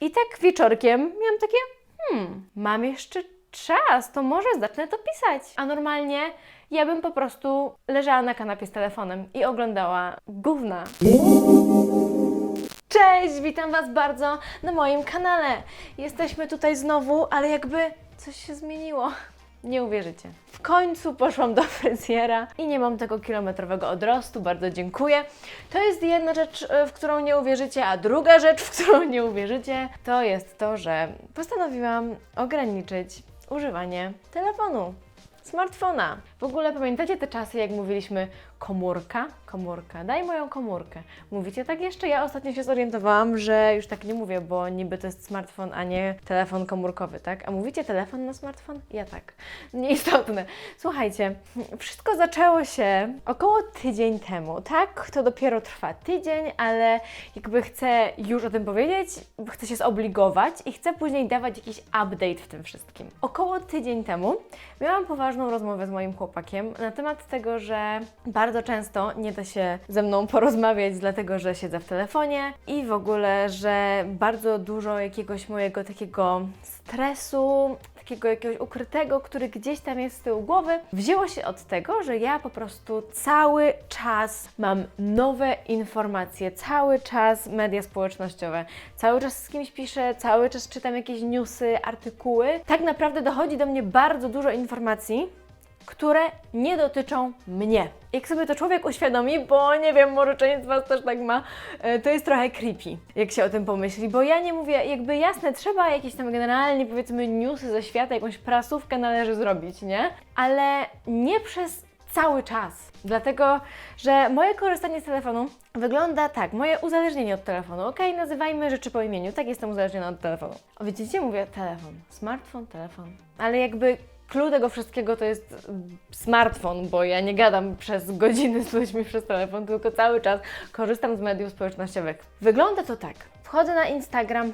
I tak wieczorkiem miałam takie, hmm, mam jeszcze czas, to może zacznę to pisać. A normalnie ja bym po prostu leżała na kanapie z telefonem i oglądała gówna. Cześć, witam Was bardzo na moim kanale. Jesteśmy tutaj znowu, ale jakby coś się zmieniło. Nie uwierzycie. W końcu poszłam do fryzjera i nie mam tego kilometrowego odrostu, bardzo dziękuję. To jest jedna rzecz, e, w którą nie uwierzycie, a druga rzecz, w którą nie uwierzycie, to jest to, że postanowiłam ograniczyć używanie telefonu, smartfona. W ogóle pamiętacie te czasy, jak mówiliśmy komórka? Komórka, daj moją komórkę. Mówicie tak jeszcze? Ja ostatnio się zorientowałam, że już tak nie mówię, bo niby to jest smartfon, a nie telefon komórkowy, tak? A mówicie telefon na smartfon? Ja tak. Nieistotne. Słuchajcie, wszystko zaczęło się około tydzień temu, tak? To dopiero trwa tydzień, ale jakby chcę już o tym powiedzieć, chcę się zobligować i chcę później dawać jakiś update w tym wszystkim. Około tydzień temu miałam poważną rozmowę z moim chłopakiem na temat tego, że bardzo często nie da się ze mną porozmawiać, dlatego że siedzę w telefonie i w ogóle, że bardzo dużo jakiegoś mojego takiego stresu, takiego jakiegoś ukrytego, który gdzieś tam jest z tyłu głowy, wzięło się od tego, że ja po prostu cały czas mam nowe informacje, cały czas media społecznościowe, cały czas z kimś piszę, cały czas czytam jakieś newsy, artykuły. Tak naprawdę dochodzi do mnie bardzo dużo informacji, które nie dotyczą mnie. Jak sobie to człowiek uświadomi, bo nie wiem, może część z Was też tak ma, e, to jest trochę creepy, jak się o tym pomyśli, bo ja nie mówię, jakby jasne, trzeba jakieś tam generalnie powiedzmy newsy ze świata, jakąś prasówkę należy zrobić, nie? Ale nie przez cały czas. Dlatego, że moje korzystanie z telefonu wygląda tak, moje uzależnienie od telefonu. Okej, nazywajmy rzeczy po imieniu, tak jestem uzależniona od telefonu. O, widzicie, mówię telefon, smartfon, telefon, ale jakby Clue tego wszystkiego to jest smartfon, bo ja nie gadam przez godziny z ludźmi przez telefon, tylko cały czas korzystam z mediów społecznościowych. Wygląda to tak. Wchodzę na Instagram,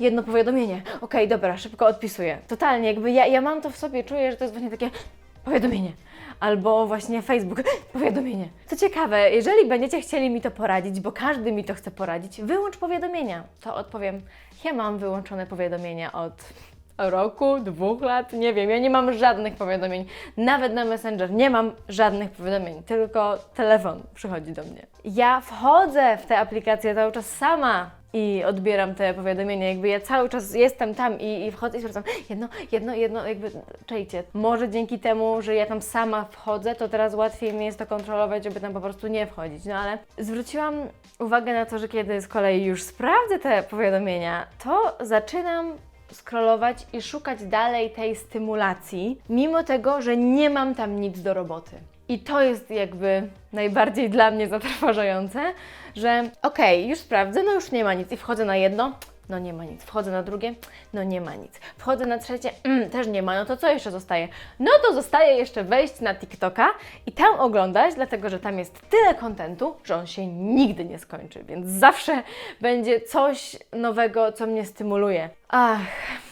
jedno powiadomienie. Okej, dobra, szybko odpisuję. Totalnie, jakby ja, ja mam to w sobie, czuję, że to jest właśnie takie powiadomienie. Albo właśnie Facebook, powiadomienie. Co ciekawe, jeżeli będziecie chcieli mi to poradzić, bo każdy mi to chce poradzić, wyłącz powiadomienia. To odpowiem, ja mam wyłączone powiadomienia od roku, dwóch lat, nie wiem, ja nie mam żadnych powiadomień. Nawet na Messenger nie mam żadnych powiadomień, tylko telefon przychodzi do mnie. Ja wchodzę w te aplikacje cały czas sama i odbieram te powiadomienia, jakby ja cały czas jestem tam i, i wchodzę i sprawdzam jedno, jedno, jedno, jakby czejcie. Może dzięki temu, że ja tam sama wchodzę, to teraz łatwiej mi jest to kontrolować, żeby tam po prostu nie wchodzić. No ale zwróciłam uwagę na to, że kiedy z kolei już sprawdzę te powiadomienia, to zaczynam scrollować i szukać dalej tej stymulacji, mimo tego, że nie mam tam nic do roboty. I to jest jakby najbardziej dla mnie zatrważające, że okej, już sprawdzę, no już nie ma nic i wchodzę na jedno, no nie ma nic. Wchodzę na drugie, no nie ma nic. Wchodzę na trzecie, mm, też nie ma, no to co jeszcze zostaje? No to zostaje jeszcze wejść na TikToka i tam oglądać, dlatego że tam jest tyle kontentu, że on się nigdy nie skończy, więc zawsze będzie coś nowego, co mnie stymuluje. Ach,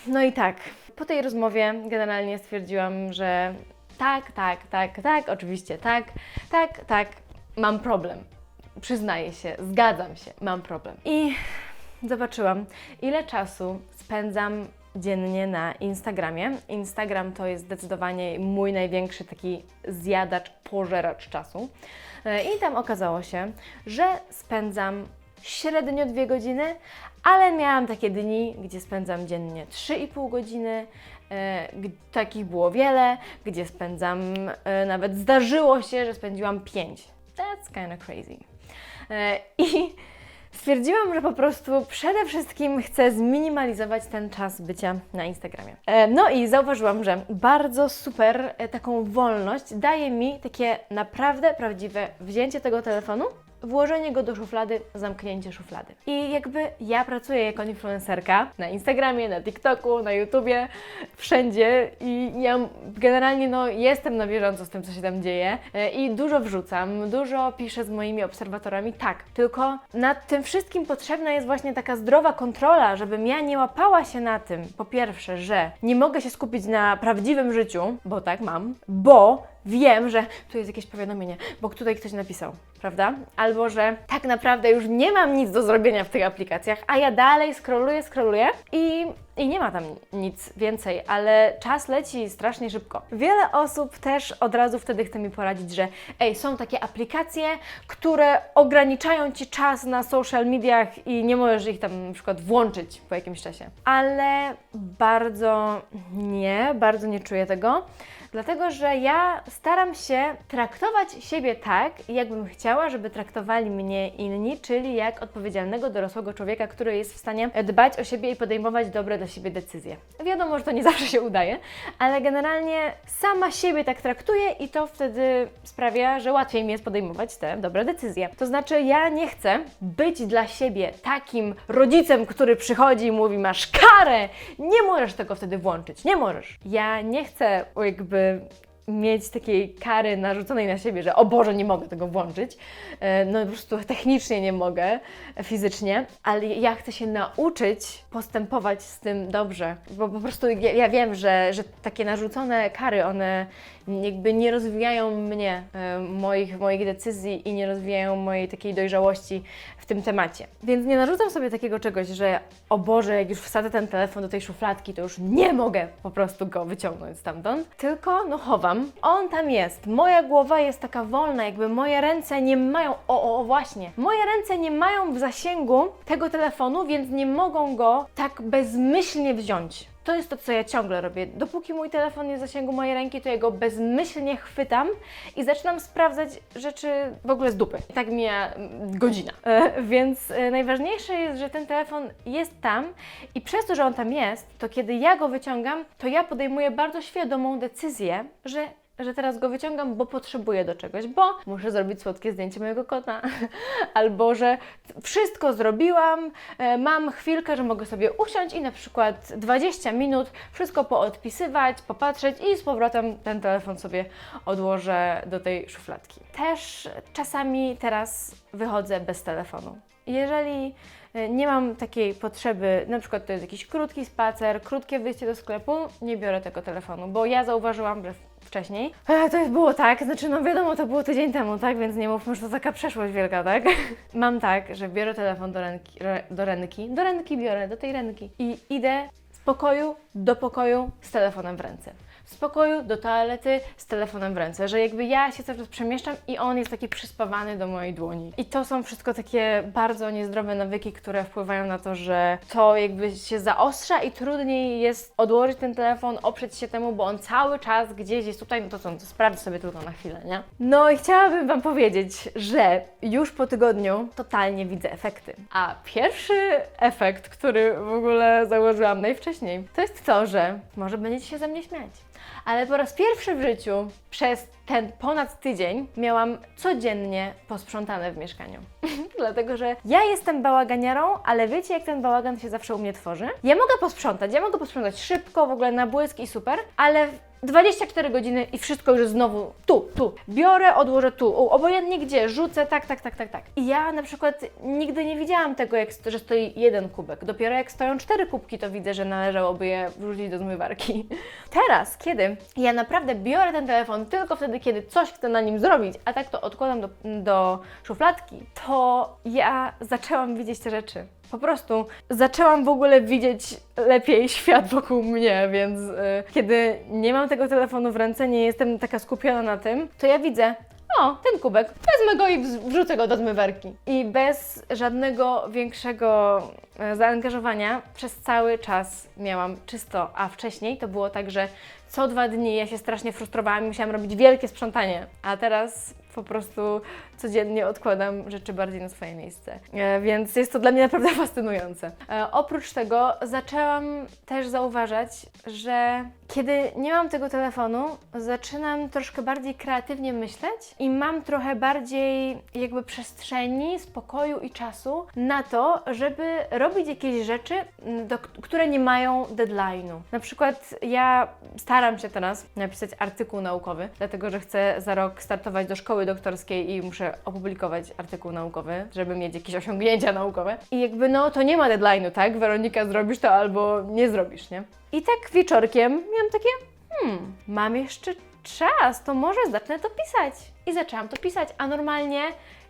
no i tak. Po tej rozmowie generalnie stwierdziłam, że tak, tak, tak, tak, oczywiście tak, tak, tak, mam problem. Przyznaję się, zgadzam się, mam problem. I zobaczyłam, ile czasu spędzam dziennie na Instagramie. Instagram to jest zdecydowanie mój największy taki zjadacz, pożeracz czasu. E, I tam okazało się, że spędzam średnio dwie godziny, ale miałam takie dni, gdzie spędzam dziennie 3,5 godziny. E, takich było wiele, gdzie spędzam, e, nawet zdarzyło się, że spędziłam 5. That's kind of crazy. I stwierdziłam, że po prostu przede wszystkim chcę zminimalizować ten czas bycia na Instagramie. E, No i zauważyłam, że bardzo super e, taką wolność daje mi takie naprawdę prawdziwe wzięcie tego telefonu, włożenie go do szuflady, zamknięcie szuflady. I jakby ja pracuję jako influencerka na Instagramie, na TikToku, na YouTubie, wszędzie i ja generalnie no, jestem na bieżąco z tym, co się tam dzieje e, i dużo wrzucam, dużo piszę z moimi obserwatorami, tak, tylko nad tym wszystkim potrzebna jest właśnie taka zdrowa kontrola, żebym ja nie łapała się na tym, po pierwsze, że nie mogę się skupić na prawdziwym życiu, bo tak mam, bo wiem, że tu jest jakieś powiadomienie, bo tutaj ktoś napisał, prawda? Albo że tak naprawdę już nie mam nic do zrobienia w tych aplikacjach, a ja dalej scrolluję, scrolluję i, i nie ma tam nic więcej, ale czas leci strasznie szybko. Wiele osób też od razu wtedy chce mi poradzić, że ej, są takie aplikacje, które ograniczają Ci czas na social mediach i nie możesz ich tam na przykład włączyć po jakimś czasie. Ale bardzo nie, bardzo nie czuję tego. Dlatego, że ja staram się traktować siebie tak, jakbym chciała, żeby traktowali mnie inni, czyli jak odpowiedzialnego dorosłego człowieka, który jest w stanie dbać o siebie i podejmować dobre dla siebie decyzje. Wiadomo, że to nie zawsze się udaje, ale generalnie sama siebie tak traktuję i to wtedy sprawia, że łatwiej mi jest podejmować te dobre decyzje. To znaczy, ja nie chcę być dla siebie takim rodzicem, który przychodzi i mówi: Masz karę, nie możesz tego wtedy włączyć, nie możesz. Ja nie chcę jakby mieć takiej kary narzuconej na siebie, że o Boże, nie mogę tego włączyć. E, No po prostu technicznie nie mogę, fizycznie, ale ja chcę się nauczyć postępować z tym dobrze, bo po prostu ja, wiem, że, że takie narzucone kary, one jakby nie rozwijają mnie, e, moich, moich decyzji i nie rozwijają mojej takiej dojrzałości w tym temacie. Więc nie narzucam sobie takiego czegoś, że o Boże, jak już wsadzę ten telefon do tej szufladki, to już nie mogę po prostu go wyciągnąć stamtąd, tylko no chowam. On tam jest. Moja głowa jest taka wolna, jakby moje ręce nie mają, o, o, o właśnie, moje ręce nie mają w zasięgu tego telefonu, więc nie mogą go tak bezmyślnie wziąć. To jest to, co ja ciągle robię. Dopóki mój telefon w zasięgu mojej ręki, to ja go bezmyślnie chwytam i zaczynam sprawdzać rzeczy w ogóle z dupy. I tak mija mm, godzina. E, więc e, najważniejsze jest, że ten telefon jest tam i przez to, że on tam jest, to kiedy ja go wyciągam, to ja podejmuję bardzo świadomą decyzję, że że teraz go wyciągam, bo potrzebuję do czegoś, bo muszę zrobić słodkie zdjęcie mojego kota, albo że wszystko zrobiłam, e, mam chwilkę, że mogę sobie usiąść i na przykład 20 minut wszystko poodpisywać, popatrzeć i z powrotem ten telefon sobie odłożę do tej szufladki. Też czasami teraz wychodzę bez telefonu. Jeżeli e, nie mam takiej potrzeby, na przykład to jest jakiś krótki spacer, krótkie wyjście do sklepu, nie biorę tego telefonu, bo ja zauważyłam, że wcześniej. E, to było tak, znaczy no wiadomo, to było tydzień temu, tak, więc nie mówmy, że to taka przeszłość wielka, tak? Mam tak, że biorę telefon do ręki, re, do ręki, do ręki biorę, do tej ręki i idę z pokoju do pokoju z telefonem w ręce. Z pokoju do toalety z telefonem w ręce, że jakby ja się cały czas przemieszczam i on jest taki przyspawany do mojej dłoni. I to są wszystko takie bardzo niezdrowe nawyki, które wpływają na to, że to jakby się zaostrza i trudniej jest odłożyć ten telefon, oprzeć się temu, bo on cały czas gdzieś jest tutaj, no to co, no to sprawdź sobie tylko na chwilę, nie? No i chciałabym Wam powiedzieć, że już po tygodniu totalnie widzę efekty. A pierwszy efekt, który w ogóle założyłam najwcześniej, to jest to, że może będziecie się ze mnie śmiać ale po raz pierwszy w życiu przez ten ponad tydzień miałam codziennie posprzątane w mieszkaniu. Dlatego, że ja jestem bałaganiarą, ale wiecie, jak ten bałagan się zawsze u mnie tworzy? Ja mogę posprzątać, ja mogę posprzątać szybko, w ogóle na błysk i super, ale 24 godziny i wszystko już znowu tu, tu. Biorę, odłożę tu, obojętnie gdzie, rzucę, tak, tak, tak, tak, tak. I ja na przykład nigdy nie widziałam tego, jak, że stoi jeden kubek. Dopiero jak stoją cztery kubki, to widzę, że należałoby je wrzucić do zmywarki. Teraz, kiedy ja naprawdę biorę ten telefon tylko wtedy, kiedy coś chcę na nim zrobić, a tak to odkładam do, do szufladki, to ja zaczęłam widzieć te rzeczy. Po prostu zaczęłam w ogóle widzieć lepiej świat wokół mnie, więc y, kiedy nie mam tego telefonu w ręce, nie jestem taka skupiona na tym, to ja widzę, o, ten kubek, wezmę go i wrzucę go do zmywarki. I bez żadnego większego e, zaangażowania przez cały czas miałam czysto, a wcześniej to było tak, że co dwa dni ja się strasznie frustrowałam i musiałam robić wielkie sprzątanie, a teraz po prostu codziennie odkładam rzeczy bardziej na swoje miejsce. E, więc jest to dla mnie naprawdę fascynujące. E, oprócz tego zaczęłam też zauważać, że kiedy nie mam tego telefonu, zaczynam troszkę bardziej kreatywnie myśleć i mam trochę bardziej jakby przestrzeni, spokoju i czasu na to, żeby robić jakieś rzeczy, do, które nie mają deadline'u. Na przykład ja staram się teraz napisać artykuł naukowy, dlatego że chcę za rok startować do szkoły doktorskiej i muszę opublikować artykuł naukowy, żeby mieć jakieś osiągnięcia naukowe. I jakby no to nie ma deadline'u, tak? Weronika, zrobisz to albo nie zrobisz, nie? I tak wieczorkiem miałam takie, hmm, mam jeszcze czas, to może zacznę to pisać. I zaczęłam to pisać, a normalnie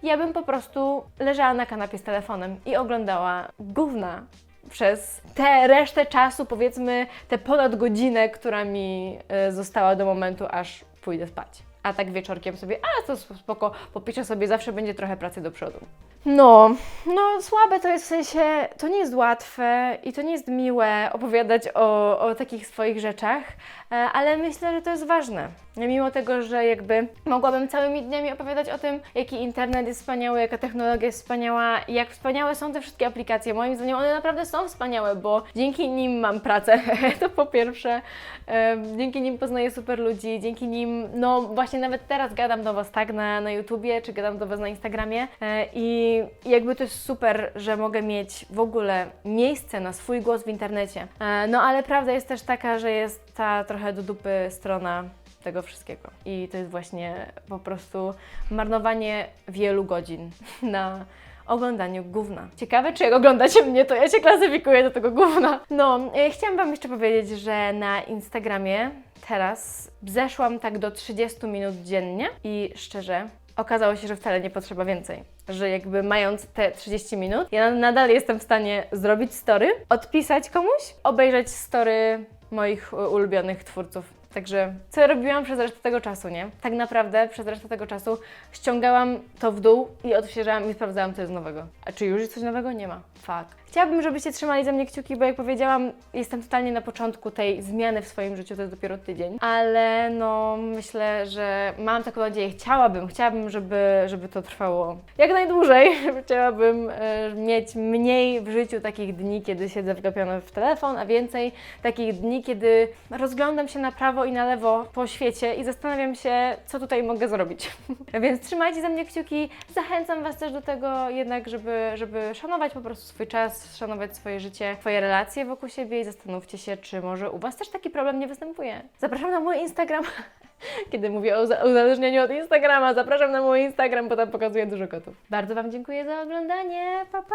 ja bym po prostu leżała na kanapie z telefonem i oglądała gówna przez tę resztę czasu, powiedzmy tę ponad godzinę, która mi e, została do momentu, aż pójdę spać. A tak wieczorkiem sobie, a to spoko, popiszę sobie, zawsze będzie trochę pracy do przodu. No, no słabe to jest w sensie, to nie jest łatwe i to nie jest miłe opowiadać o, o takich swoich rzeczach, ale myślę, że to jest ważne. Mimo tego, że jakby mogłabym całymi dniami opowiadać o tym, jaki internet jest wspaniały, jaka technologia jest wspaniała, jak wspaniałe są te wszystkie aplikacje. Moim zdaniem one naprawdę są wspaniałe, bo dzięki nim mam pracę, to po pierwsze. E, dzięki nim poznaję super ludzi, dzięki nim, no właśnie nawet teraz gadam do Was tak na, na YouTubie, czy gadam do Was na Instagramie e, i jakby to jest super, że mogę mieć w ogóle miejsce na swój głos w internecie. E, no ale prawda jest też taka, że jest ta trochę do dupy strona tego wszystkiego. I to jest właśnie po prostu marnowanie wielu godzin na oglądaniu gówna. Ciekawe, czy jak oglądacie mnie, to ja się klasyfikuję do tego gówna. No, e, chciałam Wam jeszcze powiedzieć, że na Instagramie teraz zeszłam tak do 30 minut dziennie i szczerze, okazało się, że wcale nie potrzeba więcej. Że jakby mając te 30 minut, ja nadal jestem w stanie zrobić story, odpisać komuś, obejrzeć story moich ulubionych twórców. Także co robiłam przez resztę tego czasu, nie? Tak naprawdę przez resztę tego czasu ściągałam to w dół i odświeżałam i sprawdzałam, co jest nowego. A czy już jest coś nowego? Nie ma. Fuck. Chciałabym, żebyście trzymali za mnie kciuki, bo jak powiedziałam, jestem totalnie na początku tej zmiany w swoim życiu, to jest dopiero tydzień. Ale no, myślę, że mam taką nadzieję, chciałabym, chciałabym, żeby, żeby to trwało jak najdłużej. Chciałabym e, mieć mniej w życiu takich dni, kiedy siedzę wgapiona w telefon, a więcej takich dni, kiedy rozglądam się na prawo i na lewo po świecie i zastanawiam się, co tutaj mogę zrobić. Więc trzymajcie za mnie kciuki. Zachęcam Was też do tego jednak, żeby, żeby szanować po prostu swój czas, szanować swoje życie, swoje relacje wokół siebie i zastanówcie się, czy może u Was też taki problem nie występuje. Zapraszam na mój Instagram. Kiedy mówię o uza- uzależnieniu od Instagrama, zapraszam na mój Instagram, bo tam pokazuję dużo kotów. Bardzo Wam dziękuję za oglądanie. Pa, pa!